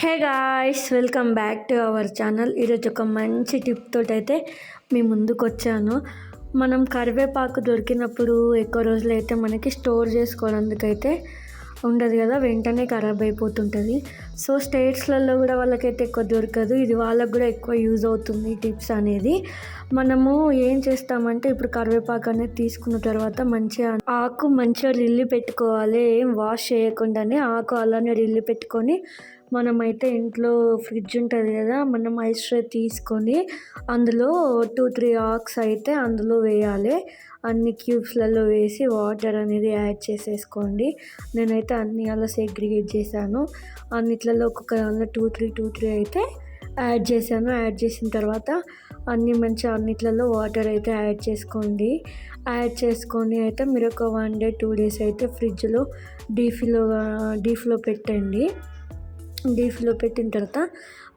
Hey guys welcome back to our channel. ఈరోజు ఒక మంచి టిప్ తోటి అయితే మీ ముందుకు వచ్చాను. మనం కరివేపాకు దొరికినప్పుడు ఎక్కువ రోజులు అయితే మనకి స్టోర్ చేసుకోవడానికైతే ఉండదు కదా వెంటనే ఖరాబ్ అయిపోతుంటుంది. సో స్టేట్స్లలో కూడా వాళ్ళకైతే ఎక్కువ దొరకదు. ఇది వాళ్ళకు కూడా ఎక్కువ యూజ్ అవుతుంది టిప్స్ అనేది. మనము ఏం చేస్తామంటే ఇప్పుడు కరివేపాకు అనేది తీసుకున్న తర్వాత మంచిగా ఆకు మంచిగా రిల్లి పెట్టుకోవాలి. ఏం వాష్ చేయకుండానే ఆకు అలానే రిల్లి పెట్టుకొని మనమైతే ఇంట్లో ఫ్రిడ్జ్ ఉంటుంది కదా మనం ఐస్ ట్రే తీసుకొని అందులో టూ త్రీ ఆక్స్ అయితే అందులో వేయాలి. అన్ని క్యూబ్స్లలో వేసి వాటర్ అనేది యాడ్ చేసేసుకోండి. నేనైతే అన్ని అలా సెగ్రిగేట్ చేశాను. అన్నిట్లలో ఒక్కొక్క దానిలో టూ త్రీ టూ త్రీ అయితే యాడ్ చేశాను. యాడ్ చేసిన తర్వాత అన్ని మంచిగా అన్నిట్లలో వాటర్ అయితే యాడ్ చేసుకోండి. యాడ్ చేసుకొని అయితే మీరు ఒక వన్ డే టూ డేస్ అయితే ఫ్రిడ్జ్లో డీఫ్లో డీఫ్లో పెట్టండి. డీఫ్లో పెట్టిన తర్వాత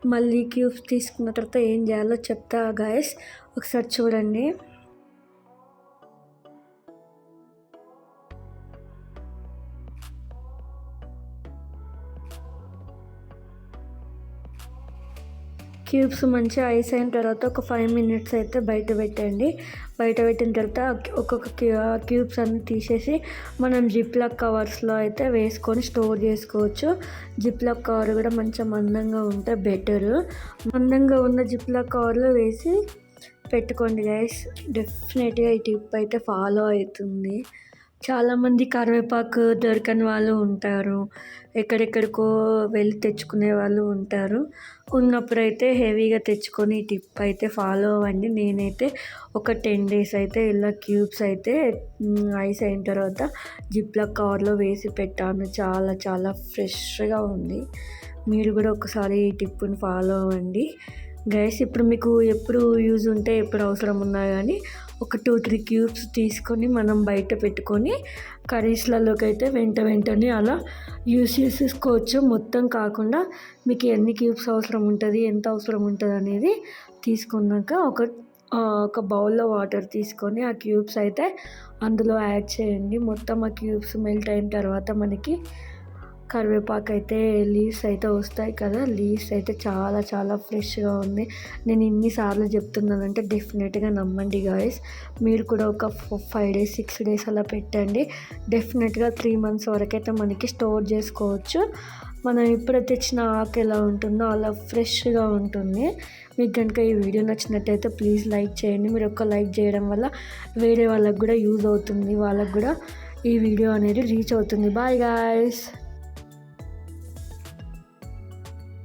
మళ్ళీ క్యూబ్స్ తీసుకున్న తర్వాత ఏం చేయాలో చెప్తా గాయస్ ఒకసారి చూడండి. క్యూబ్స్ మంచిగా ఐస్ అయిన తర్వాత ఒక ఫైవ్ మినిట్స్ అయితే బయట పెట్టండి. బయట పెట్టిన తర్వాత ఒక్కొక్క క్యూబ్స్ అన్ని తీసేసి మనం జిప్లాక్ కవర్స్లో అయితే వేసుకొని స్టోర్ చేసుకోవచ్చు. జిప్లాక్ కవర్ కూడా మంచిగా మందంగా ఉంటే బెటర్. మందంగా ఉన్న జిప్లాక్ కవర్లో వేసి పెట్టుకోండి గైస్ డెఫినెట్గా ఈ టిప్ అయితే ఫాలో అవుతుంది. చాలామంది కరివేపాకు దొరకని వాళ్ళు ఉంటారు. ఎక్కడెక్కడికో వెళ్ళి తెచ్చుకునే వాళ్ళు ఉంటారు. ఉన్నప్పుడైతే హెవీగా తెచ్చుకొని టిప్ అయితే ఫాలో అవ్వండి. నేనైతే ఒక టెన్ డేస్ అయితే ఇలా క్యూబ్స్ అయితే ఐస్ అయిన తర్వాత జిప్లా కవర్లో వేసి పెట్టాను. చాలా చాలా ఫ్రెష్గా ఉంది. మీరు కూడా ఒకసారి ఈ టిప్ని ఫాలో అవ్వండి. గైస్ ఇప్పుడు మీకు ఎప్పుడు యూజ్ ఉంటే ఎప్పుడు అవసరం ఉన్నా కానీ ఒక టూ త్రీ క్యూబ్స్ తీసుకొని మనం బయట పెట్టుకొని కర్రీస్లలోకి అయితే వెంట వెంటనే అలా యూస్ చేసేసుకోవచ్చు మొత్తం కాకుండా మీకు ఎన్ని క్యూబ్స్ అవసరం ఉంటుంది ఎంత అవసరం ఉంటుంది అనేది తీసుకున్నాక ఒక ఒక బౌల్లో వాటర్ తీసుకొని ఆ క్యూబ్స్ అయితే అందులో యాడ్ చేయండి. మొత్తం ఆ క్యూబ్స్ మెల్ట్ అయిన తర్వాత మనకి కరివేపాకు అయితే లీవ్స్ అయితే వస్తాయి కదా లీవ్స్ అయితే చాలా చాలా ఫ్రెష్గా ఉంది. నేను ఇన్నిసార్లు చెప్తున్నానంటే డెఫినెట్గా నమ్మండి గాయస్. మీరు కూడా ఒక ఫైవ్ డేస్ సిక్స్ డేస్ అలా పెట్టండి. డెఫినెట్గా త్రీ మంత్స్ వరకు అయితే మనకి స్టోర్ చేసుకోవచ్చు. మనం ఇప్పుడు తెచ్చిన ఆకు ఎలా ఉంటుందో అలా ఫ్రెష్గా ఉంటుంది. మీకు కనుక ఈ వీడియో నచ్చినట్టయితే ప్లీజ్ లైక్ చేయండి. మీరు ఒక్క లైక్ చేయడం వల్ల వేరే వాళ్ళకు కూడా యూజ్ అవుతుంది. వాళ్ళకు కూడా ఈ వీడియో అనేది రీచ్ అవుతుంది. Bye guys.